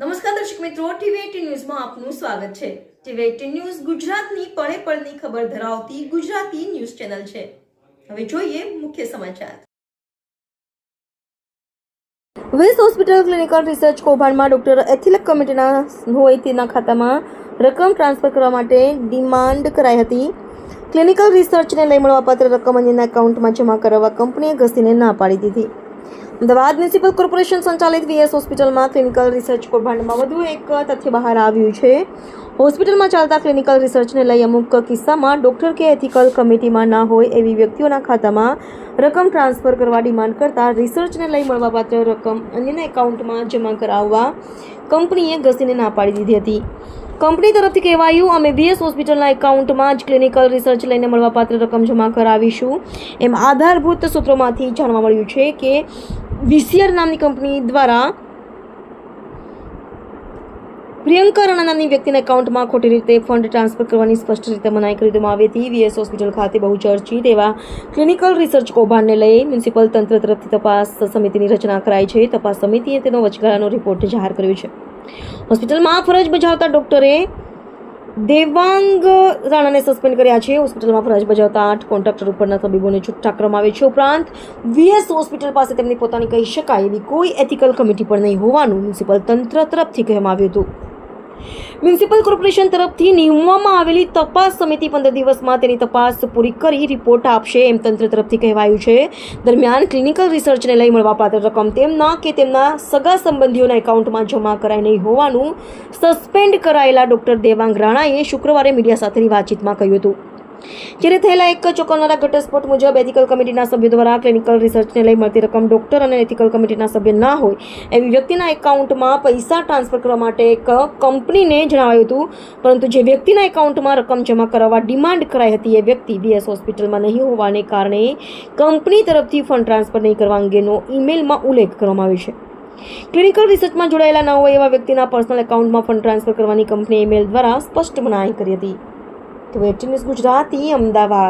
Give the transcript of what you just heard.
નમસ્કાર દર્શક મિત્રો ટીવી ન્યૂઝમાં આપનું સ્વાગત છે. ટીવી એટીન ન્યૂઝ ગુજરાતની પળે પળની ખબર ધરાવતી ગુજરાતી ન્યૂઝ ચેનલ છે. હવે જોઈએ મુખ્ય સમાચાર. વેસ્ટ હોસ્પિટલ ક્લિનિકલ રિસર્ચ કૌભાંડમાં ડોક્ટર એથિલક કમિટીના હોય તેના ખાતામાં રકમ ટ્રાન્સફર કરવા માટે ડિમાન્ડ કરાઈ હતી. ક્લિનિકલ રિસર્ચને લઈ મળવાપાત્ર રકમ અન્યના એકાઉન્ટમાં જમા કરાવવા કંપનીએ ઘસીને ના પાડી દીધી. અમદાવાદ મ્યુનિસિપલ કોર્પોરેશન સંચાલિત વીએસ હોસ્પિટલમાં ક્લિનિકલ રિસર્ચ કૌભાંડમાં વધુ એક તથ્ય બહાર આવ્યું છે. હોસ્પિટલમાં ચાલતા ક્લિનિકલ રિસર્ચને લઈ અમુક કિસ્સામાં ડોક્ટર કે એથિકલ કમિટીમાં ના હોય એવી વ્યક્તિઓના ખાતામાં રકમ ટ્રાન્સફર કરવા ડિમાન્ડ કરતા રિસર્ચને લઈ મળવાપાત્ર રકમ અન્યના એકાઉન્ટમાં જમા કરાવવા કંપનીએ ઘસીને ના પાડી દીધી હતી. કંપની તરફથી કહેવાયું, અમે વીએસ હોસ્પિટલના એકાઉન્ટમાં જ ક્લિનિકલ રિસર્ચ લઈને મળવાપાત્ર રકમ જમા કરાવીશું. એમ આધારભૂત સૂત્રોમાંથી જાણવા મળ્યું છે કે વીસીઆર નામની કંપની દ્વારા પ્રિયંકા રાણા નામની વ્યક્તિના એકાઉન્ટમાં ખોટી રીતે ફંડ ટ્રાન્સફર કરવાની સ્પષ્ટ રીતે મનાઈ કરી દેવામાં આવી હતી. વીએસ હોસ્પિટલ ખાતે બહુ ચર્ચિત એવા ક્લિનિકલ રિસર્ચ કૌભાંડને લઈ મ્યુનિસિપલ તંત્ર તરફથી તપાસ સમિતિની રચના કરાઈ છે. તપાસ સમિતિએ તેનો વચગાળાનો રિપોર્ટ જાહેર કર્યો છે. હોસ્પિટલમાં ફરજ બજાવતા ડોક્ટરે દેવાંગ રાણાને સસ્પેન્ડ કર્યા છે. હોસ્પિટલમાં ફરજ બજાવતા આઠ કોન્ટ્રાક્ટર ઉપરના તબીબોને છૂટા કરવામાં આવે છે. ઉપરાંત વીએસ હોસ્પિટલ પાસે તેમની પોતાની કહી શકાય એવી કોઈ એથિકલ કમિટી પણ નહીં હોવાનું મ્યુનિસિપલ તંત્ર તરફથી કહેવામાં આવ્યું હતું. મ્યુનિસિપલ કોર્પોરેશન તરફથી નિમવામાં આવેલી તપાસ સમિતિ પંદર દિવસમાં તેની તપાસ પૂરી કરી રિપોર્ટ આપશે એમ તંત્ર તરફથી કહેવાયું છે. દરમિયાન ક્લિનિકલ રિસર્ચને લઈ મળવાપાત્ર રકમ તેમના કે તેમના સગા સંબંધીઓના એકાઉન્ટમાં જમા કરાઈ નહીં હોવાનું સસ્પેન્ડ કરાયેલા ડોક્ટર દેવાંગ રાણાએ શુક્રવારે મીડિયા સાથેની વાતચીતમાં કહ્યું હતું. જ્યારે થયેલા એક ચોંકાવનારા ઘટસ્ફોટ મુજબ એથિકલ કમિટીના સભ્યો દ્વારા ક્લિનિકલ રિસર્ચને લઈ મળતી રકમ ડોક્ટર અને એથિકલ કમિટીના સભ્ય ના હોય, એવી વ્યક્તિના એકાઉન્ટમાં પૈસા ટ્રાન્સફર કરવા માટે એક કંપનીને જણાવાયું હતું. પરંતુ જે વ્યક્તિના એકાઉન્ટમાં રકમ જમા કરાવવા ડિમાન્ડ કરાઈ હતી, એ વ્યક્તિ બીએસ હોસ્પિટલમાં નહીં હોવાને કારણે કંપની તરફથી ફંડ ટ્રાન્સફર નહીં કરવા અંગેનો ઈમેલમાં ઉલ્લેખ કરવામાં આવ્યો છે. ક્લિનિકલ રિસર્ચમાં જોડાયેલા ન હોય એવા વ્યક્તિના પર્સનલ એકાઉન્ટમાં ફંડ ટ્રાન્સફર કરવાની કંપનીએ ઈમેલ દ્વારા સ્પષ્ટ મનાઈ કરી હતી. તો વેબ ગુજરાતી અમદાવાદ.